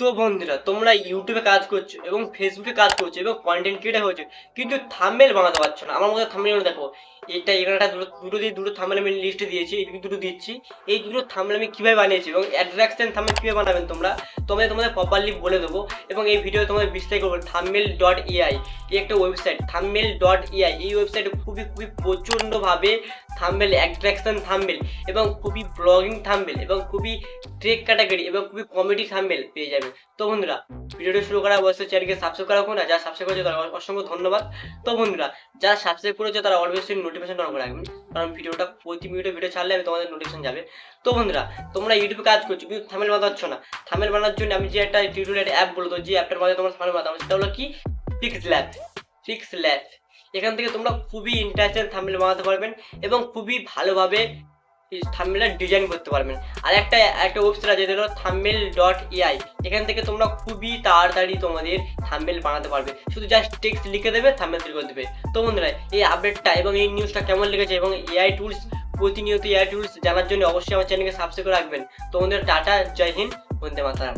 তো বন্ধুরা, তোমরা ইউটিউবে কাজ করছ এবং ফেসবুকে কাজ করছ এবং কন্টেন্ট ক্রিয়েটার হয়েছো, কিন্তু থাম্বেল বানাতে পারছ না। আমার মধ্যে থাম্বেল দেখো এটা এখানে দুটো দুটো দিয়ে দুটো থাম্বেল আমি লিস্টে দিয়েছি এদিকে দুটো দিচ্ছি। এই দুটো থাম্বেল আমি কীভাবে বানিয়েছি এবং অ্যাট্রাকশন থাম্বেল কীভাবে বানাবেন তোমরা, তোমাদের তোমাদের প্রপারলি বলে দেবো। এবং এই ভিডিও তোমাদের বিস্তারিত করব থাম্বেল ডট এআই এই একটা ওয়েবসাইট থাম্বেল ডট এআই এই ওয়েবসাইটে খুবই খুবই প্রচণ্ডভাবে থাম্বেল অ্যাট্রাকশন থাম্বেল এবং খুবই ব্লগিং থাম্বেল এবং খুবই ট্রেক ক্যাটাগরি এবং খুবই কমেডি থাম্বেল পেয়ে যাবে। তো বন্ধুরা, ভিডিওটা শুরু করা অবশ্যই চ্যানেলকে সাবস্ক্রাইব করা না যারা সাবস্ক্রাইব করেছে তারা অসংখ্য ধন্যবাদ। তো বন্ধুরা, যারা সাবস্ক্রাইব করেছে তারা অবশ্যই নোটিফিকেশন অন করে রাখবেন, কারণ ভিডিওটা প্রতি মিনিটে ভিডিও ছাড়লে আমি তোমাদের নোটিফিকেশন যাবে। তো বন্ধুরা, তোমরা ইউটিউবে কাজ করছ কিন্তু থামেল বানাচ্ছ না। থামেল বানানোর জন্য আমি যে একটা টিউটোরিয়াল অ্যাপ বলতো যে অ্যাপটার মাধ্যমে তোমরা থামেল বানাতে সেটা হলো কি? ফিক্স ল্যাব ফিক্স ল্যাব এখান থেকে তোমরা খুবই ইন্টারেস্টেড থামেল বানাতে পারবেন এবং খুবই ভালোভাবে থাম্বেলের ডিজাইন করতে পারবেন। আর একটা একটা ওয়েবসাইট আছে হলো থাম্বেল ডট এআই এখান থেকে তোমরা খুবই তাড়াতাড়ি তোমাদের থাম্বেল বানাতে পারবে। শুধু জাস্ট টেক্সট লিখে দেবে থাম্বেল তৈরি করে দেবে। তো বন্ধুরা, এই আপডেটটা এবং এই নিউজটা কেমন লেগেছে এবং এআই টুলস প্রতিনিয়ত এআই টুলস জানার জন্য অবশ্যই আমার চ্যানেলকে সাবস্ক্রাইব করে রাখবেন। তো বন্ধুরা, টাটা, জয় হিন্দ, বন্দে মাতারাম।